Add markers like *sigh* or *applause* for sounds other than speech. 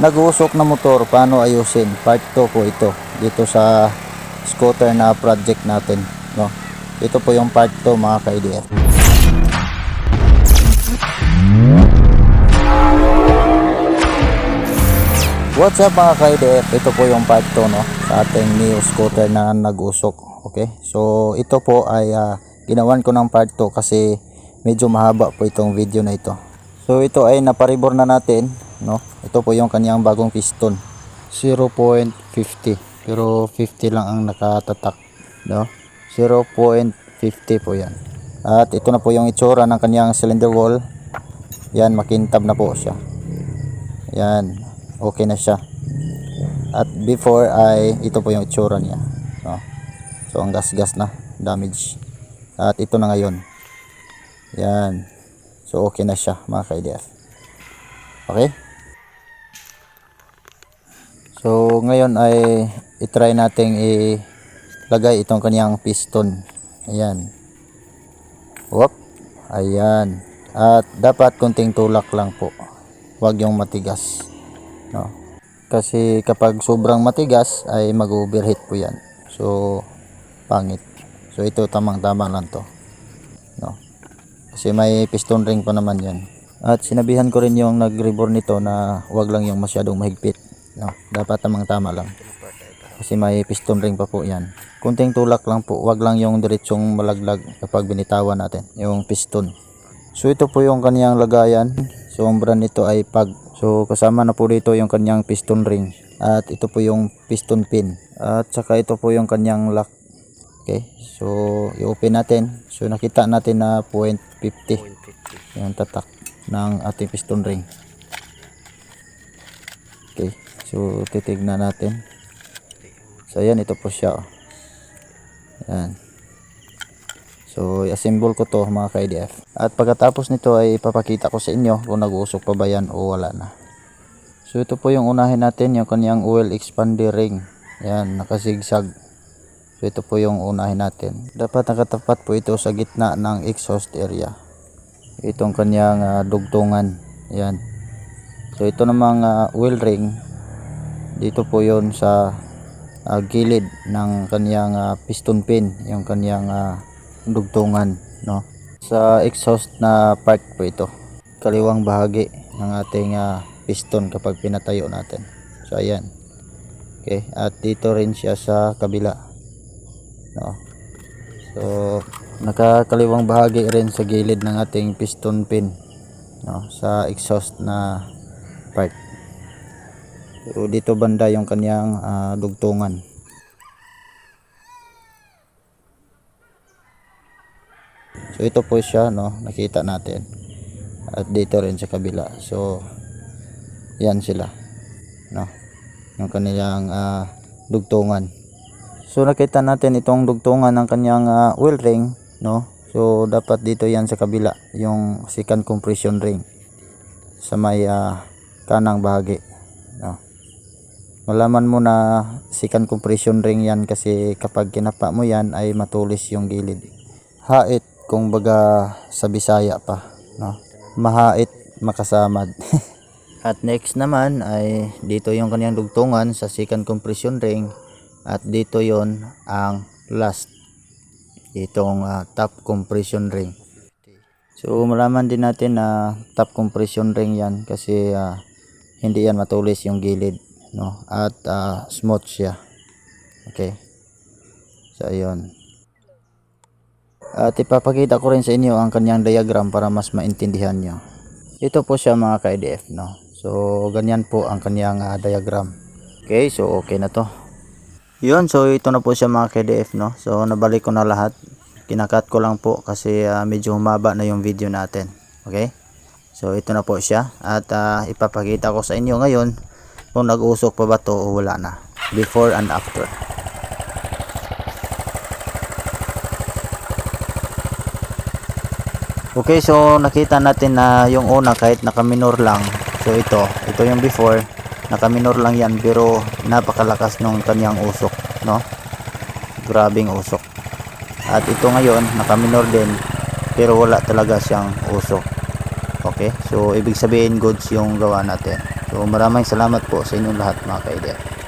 nag-uusok na motor, paano ayusin? Part 2 po ito dito sa scooter na project natin, no. Ito po yung part 2 mga ka-IDF. What's up mga ka-IDF? Ito po yung part 2 no sa ating new scooter na nag-usok. Okay? So ito po ay ah, ginawan ko ng part 2 kasi medyo mahaba po itong video na ito. So ito ay naparibor na natin, no? Ito po yung kanyang bagong piston. 0.50. Pero 50 lang ang nakatatak, no? 0.50 po 'yan. At ito na po yung itsura ng kanyang cylinder wall. Yan, makintab na po siya. Yan, okay na siya. At before ay ito po yung itsura niya. No? So ang gas-gas na, damage. At ito na ngayon. Yan. So okay na siya mga ka-IDF. Okay? So ngayon ay itry nating ilagay itong kaniyang piston. Ayan. Whoop. Ayan. At dapat kunting tulak lang po. Huwag yung matigas. No? Kasi kapag sobrang matigas ay mag-overheat po yan. So pangit. So ito tamang-tama lang to. No? Kasi may piston ring pa naman yan. At sinabihan ko rin yung nag-rebore nito na wag lang yung masyadong mahigpit. No? Dapat tamang-tama lang. Kasi may piston ring pa po yan. Kunting tulak lang po. Wag lang yung diretsong malaglag kapag binitawan natin. Yung piston. So ito po yung kaniyang lagayan. So ang brand nito ay PAG. So kasama na po dito yung kaniyang piston ring. At ito po yung piston pin. At saka ito po yung kaniyang lock. Okay. So i-open natin. So nakita natin na 0.50 yung tatak ng ating piston ring. Okay. So titignan natin. So ayan ito po siya. oh. Ayan. So, i-assemble ko to mga ka-IDF. At pagkatapos nito ay ipapakita ko sa inyo kung nag-uusok pa ba yan o wala na. So, ito po yung unahin natin, yung kanyang oil expander ring. Yan, nakasigsag. So, ito po yung unahin natin. Dapat nakatapat po ito sa gitna ng exhaust area. Itong kanyang ah, dugtungan. Yan. So, ito namang ah, oil ring. Dito po yon sa ah, gilid ng kanyang ah, piston pin. Yung kanyang ah, dugtungan no? Sa exhaust na part po ito kaliwang bahagi ng ating ah, piston kapag pinatayo natin. So ayan. Okay at dito rin siya sa kabila no? So nakakaliwang bahagi rin sa gilid ng ating piston pin no? Sa exhaust na part so dito banda yung kanyang ah, dugtungan So ito po siya no, nakita natin. At dito rin sa kabila. So yan sila. No. Yung kanilang ah, dugtungan. So nakita natin itong dugtungan ng kanyang ah, oil ring, no. So dapat dito yan sa kabila, yung second compression ring sa may ah, kanang bahagi. Malaman mo na second compression ring yan kasi kapag kinapa mo yan ay matulis yung gilid. Hait kung baga sa Bisaya pa, no? Mahait makasamad. *laughs* at next naman ay dito yung kanyang dugtungan sa second compression ring at dito yon ang last itong ah, top compression ring. So malaman din natin na top compression ring yan kasi ah, hindi yan matulis yung gilid no at ah, smooth siya. Okay. So ayun. At ipapakita ko rin sa inyo ang kanyang diagram para mas maintindihan nyo. Ito po siya mga ka-IDF, no? So, ganyan po ang kanyang ah, diagram. Okay, so okay na to. Yun, so ito na po siya mga ka-IDF, no? So, nabalik ko na lahat. Kinakat ko lang po kasi ah, medyo humaba na yung video natin. Okay? So, ito na po siya. At ah, ipapakita ko sa inyo ngayon kung nag-usok pa ba to o wala na. Before and after. Okay, so nakita natin na yung una kahit nakaminor lang. So ito, ito yung before, nakaminor lang yan pero napakalakas nung kanyang usok, no? Grabing usok. At ito ngayon, nakaminor din pero wala talaga siyang usok. Okay, so ibig sabihin goods yung gawa natin. So maraming salamat po sa inyong lahat mga ka-idea.